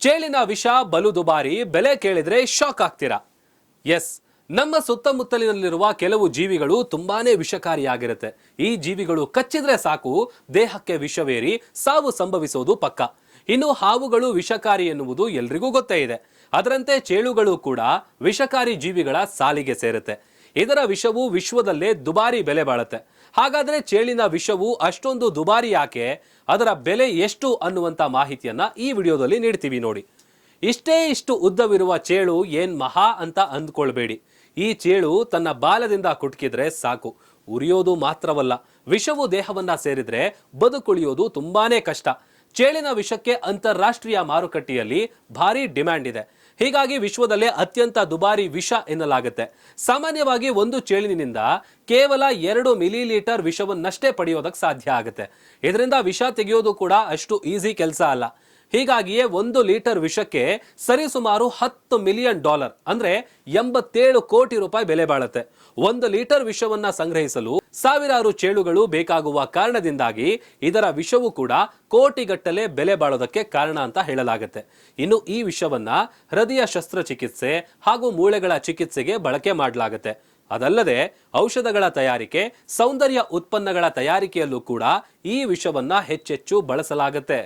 ಚೇಳಿನ ವಿಷ ಬಲು ದುಬಾರಿ, ಬೆಲೆ ಕೇಳಿದ್ರೆ ಶಾಕ್ ಆಗ್ತೀರಾ? ಎಸ್ ನಮ್ಮ ಸುತ್ತಮುತ್ತಲಿನಲ್ಲಿರುವ ಕೆಲವು ಜೀವಿಗಳು ತುಂಬಾನೇ ವಿಷಕಾರಿಯಾಗಿರುತ್ತೆ. ಈ ಜೀವಿಗಳು ಕಚ್ಚಿದ್ರೆ ಸಾಕು, ದೇಹಕ್ಕೆ ವಿಷವೇರಿ, ಸಾವು ಸಂಭವಿಸೋದು ಪಕ್ಕ. ಇನ್ನು ಹಾವುಗಳು ವಿಷಕಾರಿ ಎನ್ನುವುದು ಎಲ್ರಿಗೂ ಗೊತ್ತೇ ಇದೆ. ಅದರಂತೆ ಚೇಳುಗಳು ಕೂಡ ವಿಷಕಾರಿ ಜೀವಿಗಳ ಸಾಲಿಗೆ ಸೇರುತ್ತೆ. ಇದರ ವಿಷವು ವಿಶ್ವದಲ್ಲೇ ದುಬಾರಿ ಬೆಲೆ ಬಾಳುತ್ತೆ. ಹಾಗಾದ್ರೆ ಚೇಳಿನ ವಿಷವು ಅಷ್ಟೊಂದು ದುಬಾರಿ ಯಾಕೆ? ಅದರ ಬೆಲೆ ಎಷ್ಟು ಅನ್ನುವಂತ ಮಾಹಿತಿಯನ್ನ ಈ ವಿಡಿಯೋದಲ್ಲಿ ನೀಡ್ತೀವಿ ನೋಡಿ. ಇಷ್ಟೇ ಇಷ್ಟು ಉದ್ದವಿರುವ ಚೇಳು ಏನ್ ಮಹಾ ಅಂತ ಅಂದ್ಕೊಳ್ಬೇಡಿ. ಈ ಚೇಳು ತನ್ನ ಬಾಲದಿಂದ ಕುಟ್ಕಿದ್ರೆ ಸಾಕು. ಉರಿಯೋದು ಮಾತ್ರವಲ್ಲ, ವಿಷವು ದೇಹವನ್ನ ಸೇರಿದ್ರೆ ಬದುಕುಳಿಯೋದು ತುಂಬಾನೇ ಕಷ್ಟ. ಚೇಳಿನ ವಿಷಕ್ಕೆ ಅಂತಾರಾಷ್ಟ್ರೀಯ ಮಾರುಕಟ್ಟೆಯಲ್ಲಿ ಭಾರಿ ಡಿಮ್ಯಾಂಡ್ ಇದೆ. ಹೀಗಾಗಿ ವಿಶ್ವದಲ್ಲೇ ಅತ್ಯಂತ ದುಬಾರಿ ವಿಷ ಎನ್ನಲಾಗುತ್ತೆ. ಸಾಮಾನ್ಯವಾಗಿ ಒಂದು ಚೇಳಿನಿಂದ ಕೇವಲ ಎರಡು ಮಿಲಿ ಲೀಟರ್ ವಿಷವನ್ನಷ್ಟೇ ಪಡೆಯೋದಕ್ಕೆ ಸಾಧ್ಯ ಆಗುತ್ತೆ. ಇದರಿಂದ ವಿಷ ತೆಗೆಯೋದು ಕೂಡ ಅಷ್ಟು ಈಸಿ ಕೆಲಸ ಅಲ್ಲ. ಹೀಗಾಗಿಯೇ ಒಂದು ಲೀಟರ್ ವಿಷಕ್ಕೆ ಸರಿಸುಮಾರು ಹತ್ತು ಮಿಲಿಯನ್ ಡಾಲರ್, ಅಂದ್ರೆ ಎಂಬತ್ತೇಳು ಕೋಟಿ ರೂಪಾಯಿ ಬೆಲೆ ಬಾಳುತ್ತೆ. ಒಂದು ಲೀಟರ್ ವಿಷವನ್ನ ಸಂಗ್ರಹಿಸಲು ಸಾವಿರಾರು ಚೇಳುಗಳು ಬೇಕಾಗುವ ಕಾರಣದಿಂದಾಗಿ ಇದರ ವಿಷವು ಕೂಡ ಕೋಟಿಗಟ್ಟಲೆ ಬೆಲೆ ಬಾಳೋದಕ್ಕೆ ಕಾರಣ ಅಂತ ಹೇಳಲಾಗುತ್ತೆ. ಇನ್ನು ಈ ವಿಷವನ್ನ ಹೃದಯ ಶಸ್ತ್ರಚಿಕಿತ್ಸೆ ಹಾಗೂ ಮೂಳೆಗಳ ಚಿಕಿತ್ಸೆಗೆ ಬಳಕೆ ಮಾಡಲಾಗುತ್ತೆ. ಅದಲ್ಲದೆ ಔಷಧಗಳ ತಯಾರಿಕೆ, ಸೌಂದರ್ಯ ಉತ್ಪನ್ನಗಳ ತಯಾರಿಕೆಯಲ್ಲೂ ಕೂಡ ಈ ವಿಷವನ್ನ ಹೆಚ್ಚೆಚ್ಚು ಬಳಸಲಾಗುತ್ತೆ.